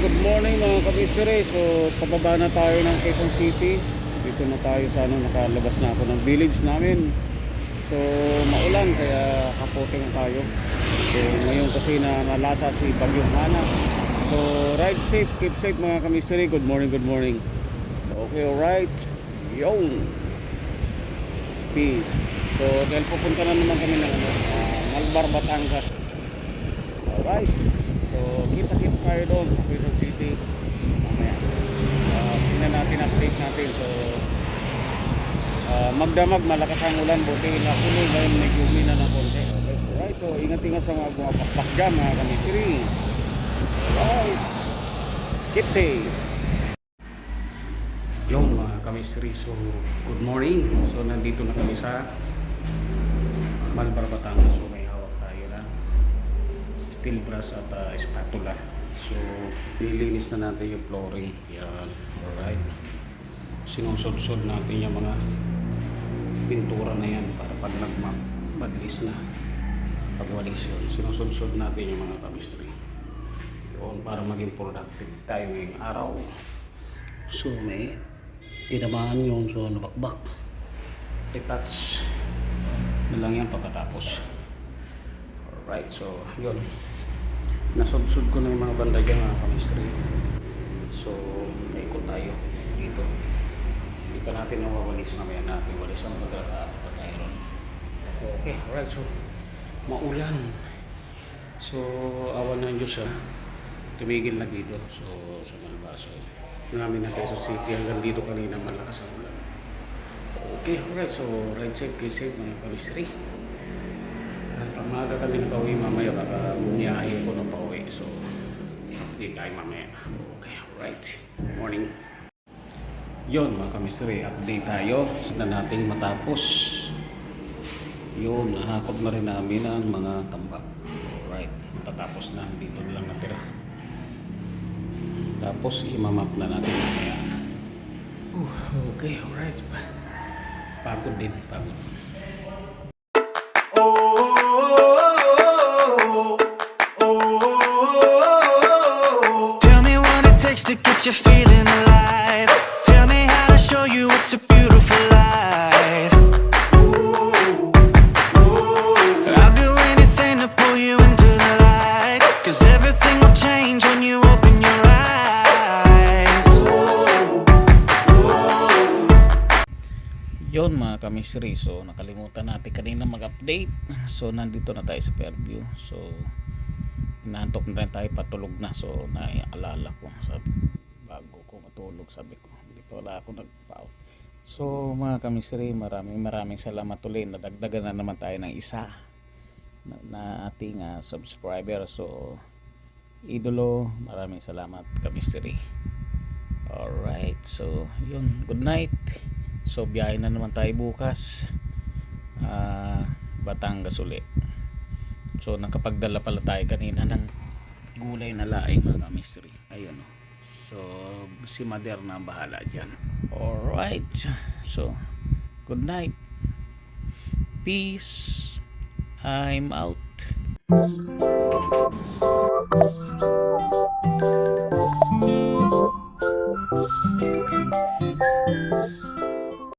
good morning mga kabisere. So, pababa na tayo ng Quezon City. Dito na tayo sa ano, nakalabas na ako ng village namin. So, maulan kaya kapote tayo. So, ngayon kasi na nalasa si Bagyong Hana. So, ride safe, keep safe mga kabisere. Good morning, good morning. Okay, alright. Yon. Peace. So, dahil pupunta na naman kami ng ano, ah, Malbar, Batangas. Alright. Tayo doon sa Quezon City. Mamaya. Uh, tingnan natin, update natin. So, ah, magdamag, malakas ang ulan. Buti na puloy ngayon may gumi na ng konti. Okay. Alright. So, ingat-ingat sa mga bumapakpak dyan, mga kamisiri. Alright. Keep safe. Mga kamisiri. So, good morning. So, nandito na kami sa Malbar, Batangas. So, may hawak tayo na steel brass at uh, spatula. So, nilinis na natin yung flooring. Yan. Alright. Sinusudsod natin yung mga pintura na yan para pag nagmabadlis na pagwalis yun. Sinusudsod natin yung mga chemistry. Yun, para maging productive tayo ngayong araw. So, may tinamaan yun. So, nabakbak. I-touch na lang yan pagkatapos. Alright, so yun. Nasudsud ko na yung mga banda dyan mga chemistry. So, naikot tayo dito. Hindi pa natin nawawalis mamaya natin. Walis ang pagkakairon. Okay, alright. So, maulan. So, awan ng Diyos ha. Tumigil na dito. So, sa Malbaso. Namin na Quezon City hanggang dito kanina malakas ang ulan. Okay, alright. So, ride safe, be safe mga chemistry. Maaga kami nakauwi mamaya, baka bumiyahe ko na pauwi. So, update tayo mamaya. Okay, alright. Morning. Yun mga kamistry, update tayo na nating matapos. Yun, nahakot na rin namin ang mga tambak. Alright, matatapos na. Dito na lang natira. Tapos, imamap na natin mamaya. Uh, okay, alright. Pagod din, pagod. Takes to get you feeling alive. Tell me how to show you it's a beautiful life. I'll do anything to pull you into the light. Cause everything will change when you open your eyes. Yon mga kamisri, so nakalimutan natin kanina mag-update. So nandito na tayo sa Fairview. So inaantok na rin tayo patulog na. So naialala ko sabi bago ko matulog sabi ko hindi pa wala ako nagpa-out. So mga kamisri, maraming maraming salamat ulit. Nadagdagan na naman tayo ng isa na, na ating ah, subscriber. So idolo, maraming salamat kamisri. Alright, so yun, good night. So biyahe na naman tayo bukas. Ah, Batangas uli. So nakapagdala pala tayo kanina ng gulay na laing mga mystery. Ayun oh. So si Mader na bahala diyan. Alright. So good night. Peace. I'm out.